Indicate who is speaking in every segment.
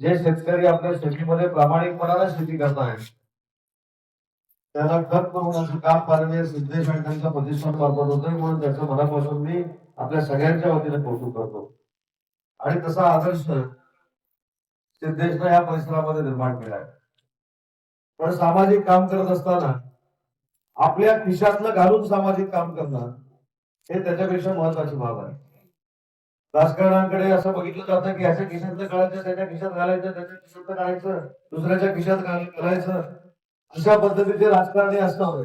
Speaker 1: जे शेतकरी आपल्या शेतीमध्ये प्रामाणिकपणाने शेती करतायत त्याला खत पुरवण्याचं काम माननीय सिद्धेश आणि त्यांच्या प्रतिष्ठानमार्फत होतं. म्हणून त्याचं मनापासून मी आपल्या सगळ्यांच्या वतीने कौतुक करतो. आणि तसा आदर्श सिद्धेशनं या परिसरामध्ये निर्माण केलाय पण सामाजिक काम करत असताना आपल्या खिशातलं घालून सामाजिक काम करणं हे त्याच्यापेक्षा महत्वाची बाब आहे. राजकारणाकडे असं बघितलं जातं की ह्याच्या खिशातलं काढायचं त्याच्या खिशात घालायचं त्याच्या खिशातलं काढायचं दुसऱ्याच्या खिशात करायचं घालायचं. अशा पद्धतीचे राजकारणी असणार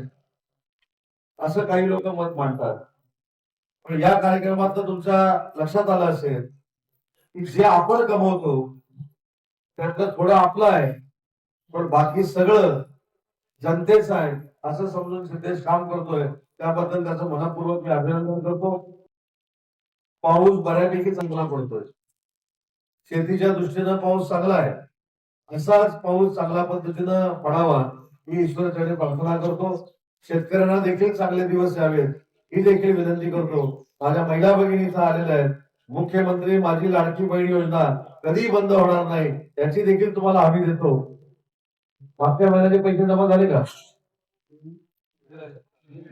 Speaker 1: असं काही लोक मत मांडतात. पण या कार्यक्रमात तर तुमच्या लक्षात आलं असेल की जे आपण कमवतो त्यातलं थोडं आपलं आहे. पण बाकी सगळं जनतेच आहे. असं समजून सिद्धेश काम करतोय. त्याबद्दल त्याचं मनापूर्वक मी अभिनंदन करतो. पाऊस बऱ्यापैकी चांगला पडतोय. शेतीच्या दृष्टीनं पाऊस चांगला आहे. असाच पाऊस चांगल्या पद्धतीनं पडावा मी ईश्वराकडे प्रार्थना करतो. शेतकऱ्यांना देखील चांगले दिवस यावेत. ही देखील विनंती करतो. माझ्या महिला भगिनी इथं आलेल्या आहेत. मुख्यमंत्री माझी लाडकी बहीण योजना कधी बंद होणार नाही याची देखील तुम्हाला हमी देतो. मागच्या महिन्याचे पैसे जमा झाले का?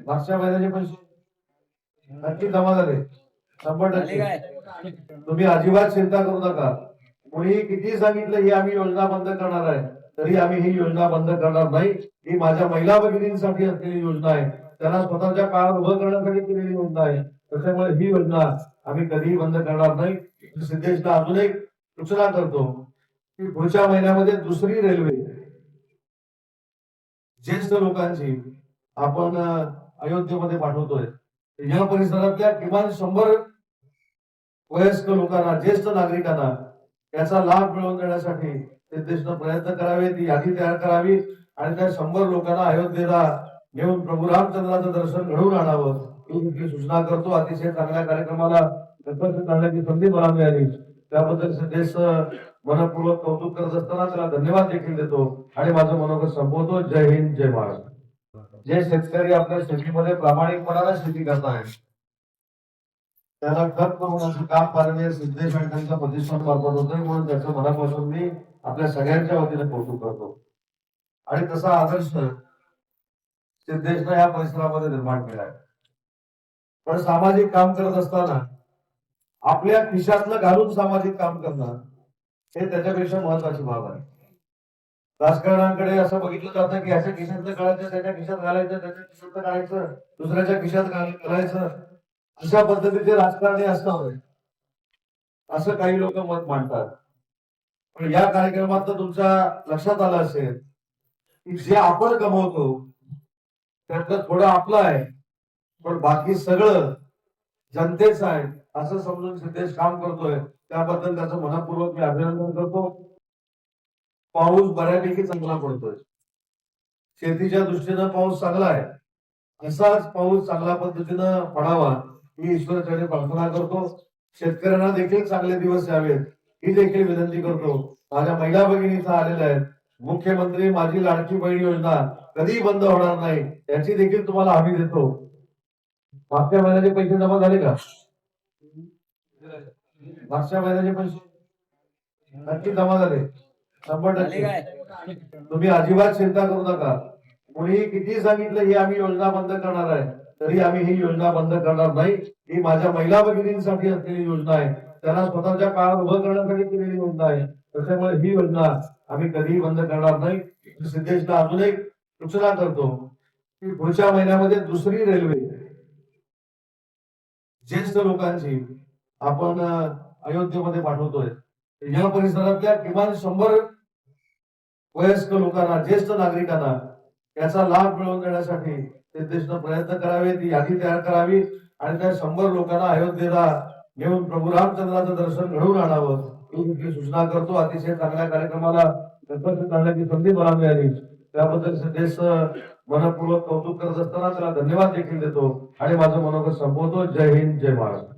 Speaker 1: मागच्या महिन्याचे पैसे नक्की जमा झाले. शंभर टक्के. तुम्ही अजिबात चिंता करू नका. कोणी किती सांगितलं ही आम्ही योजना बंद करणार आहे तरी आम्ही ही योजना बंद करणार नाही. ही माझ्या महिला भगिनींसाठी असलेली योजना आहे. त्यांना स्वतःच्या काळात उभं करण्यासाठी केलेली योजना आहे. त्याच्यामुळे ही योजना आम्ही कधीही बंद करणार नाही. सिद्धेशला अजून एक सूचना करतो की पुढच्या महिन्यामध्ये दुसरी रेल्वे. ज्येष्ठ लोकांची आपण अयोध्येमध्ये पाठवतोय. या परिसरातल्या किमान शंभर वयस्क लोकांना ज्येष्ठ नागरिकांना याचा लाभ मिळवून देण्यासाठी सिद्धेशनं प्रयत्न करावे ती यादी तयार करावी आणि त्या शंभर लोकांना अयोध्येला घेऊन प्रभू रामचंद्राचं दर्शन घडवून आणावं ही सूचना करतो. अतिशय चांगल्या कार्यक्रमाला उपस्थित संधी मला मिळाली. त्याबद्दल संदेश मनपूर्वक कौतुक करत असताना त्याला धन्यवाद देखील देतो आणि माझं मनोगत संपवतो. जय हिंद जय महाराष्ट्र. जे शेतकरी आपल्या शेतीमध्ये प्रामाणिकपणाने शेती करतायत त्याला खत पुरवण्याचं काम माननीय सिद्धेश आणि त्यांच्या प्रतिष्ठानमार्फत होतोय म्हणून त्याचं मनापासून मी आपल्या सगळ्यांच्या वतीने कौतुक करतो. आणि तसा आदर्श सिद्धेशनं या परिसरामध्ये निर्माण केलाय पण सामाजिक काम करत असताना आपल्या खिशातलं घालून सामाजिक काम करणं हे त्याच्यापेक्षा महत्वाची बाब आहे. राजकारणाकडे असं बघितलं जातं की ह्याच्या खिशातलं काढायचं त्याच्या खिशात घालायचं त्याच्या खिशातलं काढायचं दुसऱ्याच्या खिशात करायचं घालायचं. अशा पद्धतीचे राजकारणी असणार असं काही लोक मत मांडतात. पण या कार्यक्रमात तर तुमच्या लक्षात आलं असेल की जे आपण कमवतो त्यातलं थोडं आपलं आहे. पण बाकी सगळं जनतेच आहे. असं समजून सिद्धेश काम करतोय. त्याबद्दल त्याचं मनपूर्वक मी अभिनंदन करतो. पाऊस बऱ्यापैकी चांगला पडतोय. शेतीच्या दृष्टीनं पाऊस चांगला आहे. असाच पाऊस चांगल्या पद्धतीनं पडावा ही ईश्वराकडे प्रार्थना करतो. शेतकऱ्यांना देखील चांगले दिवस यावेत. ही देखील विनंती करतो. माझ्या महिला भगिनी आलेल्या आहेत. मुख्यमंत्री माझी लाडकी बहीण योजना कधी बंद होणार नाही याची देखील तुम्हाला हमी देतो. मागच्या महिन्याचे पैसे जमा झाले का? मागच्या महिन्याचे पैसे नक्की जमा झाले. शंभर टक्के. तुम्ही अजिबात चिंता करू नका. कोणी किती सांगितलं ही आम्ही योजना बंद करणार आहे. तरी आम्ही ही योजना बंद करणार नाही. ही माझ्या महिला भगिनींसाठी असलेली योजना आहे. त्यांना स्वतःच्या काळात उभं करण्यासाठी केलेली योजना आहे. त्याच्यामुळे ही योजना आम्ही कधीही बंद करणार नाही. सिद्धेशला अजून एक सूचना करतो की पुढच्या महिन्यामध्ये दुसरी रेल्वे ज्येष्ठ लोकांची आपण अयोध्येमध्ये पाठवतोय. या परिसरातल्या किमान शंभर वयस्क लोकांना ज्येष्ठ नागरिकांना याचा लाभ मिळवून देण्यासाठी सिद्धेशनं प्रयत्न करावे ती यादी तयार करावी आणि त्या शंभर लोकांना अयोध्येला घेऊन प्रभू रामचंद्राचं दर्शन घडवून आणावं ही सूचना करतो. अतिशय चांगल्या कार्यक्रमाला उपस्थित संधी मला मिळाली. त्याबद्दल देश मनपूर्वक कौतुक करत असताना त्याला धन्यवाद देखील देतो आणि माझं मनोगत संपवतो. जय हिंद जय महाराष्ट्र.